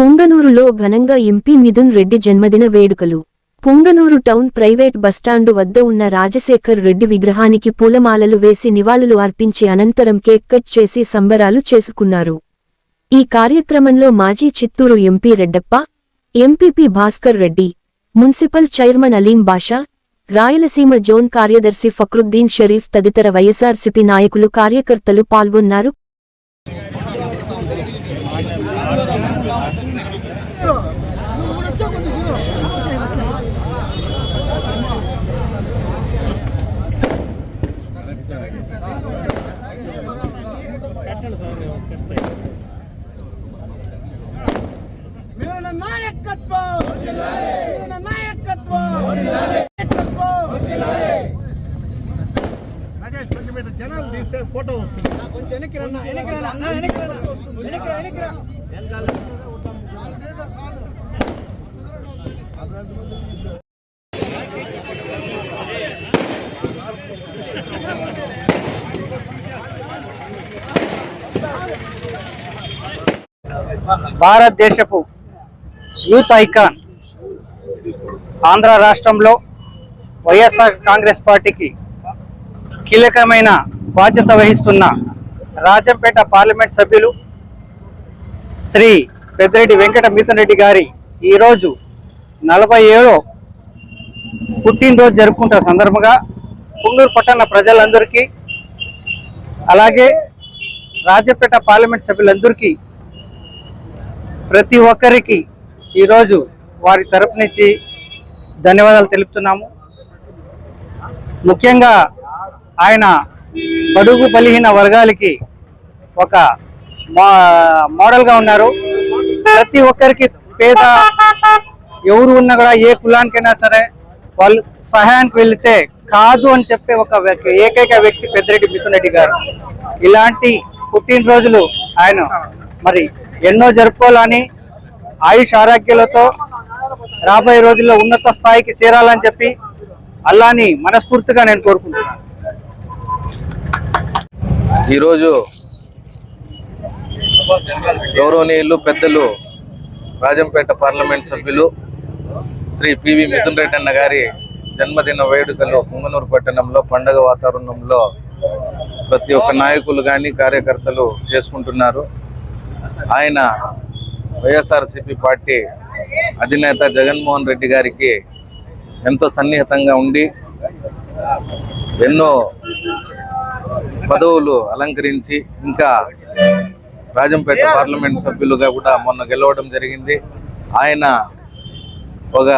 పుంగనూరులో ఘనంగా ఎంపీ మిథున్ రెడ్డి జన్మదిన వేడుకలు. పుంగనూరు టౌన్ ప్రైవేట్ బస్టాండు వద్ద ఉన్న రాజశేఖర్ రెడ్డి విగ్రహానికి పూలమాలలు వేసి నివాళులు అర్పించి అనంతరం కేక్ కట్ చేసి సంబరాలు చేసుకున్నారు. ఈ కార్యక్రమంలో మాజీ Chittoor MP Reddappa MPP Bhaskar Reddy municipal chairman Aleem Basha Rayalaseema zone కార్యదర్శి ఫక్రుద్దీన్ షరీఫ్ తదితర వైఎస్ఆర్సీపీ నాయకులు కార్యకర్తలు పాల్గొన్నారు. ఫోటో వస్తుంది కొంచెం వెనక్కి రన్నా వెనక్కి రన్నా వెనక్కి రన్నా వెనక్కి రా, వెనక్కి రా. భారతదేశపు యూత్ ఐకాన్ ఆంధ్ర రాష్ట్రంలో వైఎస్ఆర్ కాంగ్రెస్ పార్టీకి కీలకమైన బాధ్యత వహిస్తున్న రాజంపేట పార్లమెంట్ సభ్యులు శ్రీ పెద్దిరెడ్డి వెంకట మిథున్ రెడ్డి గారి ఈరోజు నలభై ఏడో పుట్టినరోజు జరుపుకుంటున్న సందర్భంగా పుంగూరు పట్టణ ప్రజలందరికీ అలాగే రాజపేట పార్లమెంట్ సభ్యులందరికీ ప్రతి ఒక్కరికి ఈరోజు వారి తరపు నుంచి ధన్యవాదాలు తెలుపుతున్నాము. ముఖ్యంగా ఆయన బడుగు బలిహీన వర్గాలకి ఒక మోడల్గా ఉన్నారు. ప్రతి ఒక్కరికి పేద ఎవరు ఉన్నా కూడా ఏ కులానికైనా సరే వాళ్ళు సహాయానికి వెళితే కాదు అని చెప్పే ఒక వ్యక్తి ఏకైక వ్యక్తి పెద్దిరెడ్డి మిథున్ రెడ్డి గారు. ఇలాంటి పుట్టినరోజులు ఆయన మరి ఎన్నో జరుపుకోవాలని ఆయుష్ ఆరోగ్యాలతో రాబోయే రోజుల్లో ఉన్నత స్థాయికి చేరాలని చెప్పి అల్లాని మనస్ఫూర్తిగా నేను కోరుకుంటున్నాను. ఈరోజు గౌరవనీయులు పెద్దలు రాజంపేట పార్లమెంట్ సభ్యులు శ్రీ పివి మిథున్ రెడ్డి అన్న గారి జన్మదిన వేడుకలు పుంగనూరు పట్టణంలో పండగ వాతావరణంలో ప్రతి ఒక్క నాయకులు కానీ కార్యకర్తలు చేసుకుంటున్నారు. ఆయన వైఎస్ఆర్సిపి పార్టీ అధినేత జగన్మోహన్ రెడ్డి గారికి ఎంతో సన్నిహితంగా ఉండి ఎన్నో పదవులు అలంకరించి ఇంకా రాజంపేట పార్లమెంట్ సభ్యులుగా కూడా మొన్న గెలవడం జరిగింది. ఆయన ఒక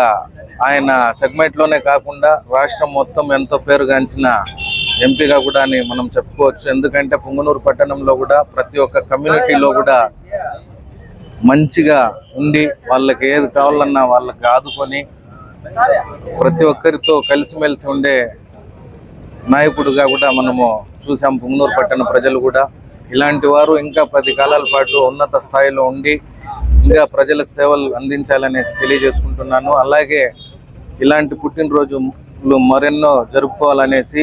ఆయన సెగ్మెంట్లోనే కాకుండా రాష్ట్రం మొత్తం ఎంతో పేరుగాంచిన ఎంపీగా కూడా అని మనం చెప్పుకోవచ్చు. ఎందుకంటే పుంగనూరు పట్టణంలో కూడా ప్రతి ఒక్క కమ్యూనిటీలో కూడా మంచిగా ఉండి వాళ్ళకి ఏది కావాలన్నా వాళ్ళకి ఆదుకొని ప్రతి ఒక్కరితో కలిసిమెలిసి ఉండే నాయకుడిగా కూడా మనము చూసాం పుంగనూరు పట్టణ ప్రజలు కూడా. ఇలాంటి వారు ఇంకా పది కాలాల పాటు ఉన్నత స్థాయిలో ఉండి ఇంకా ప్రజలకు సేవలు అందించాలనేసి తెలియజేసుకుంటున్నాను. అలాగే ఇలాంటి పుట్టినరోజులు మరెన్నో జరుపుకోవాలనేసి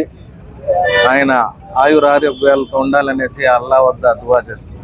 ఆయన ఆయురారోగ్యాలతో ఉండాలనేసి అల్లా వద్ద దువా చేస్తున్నాను.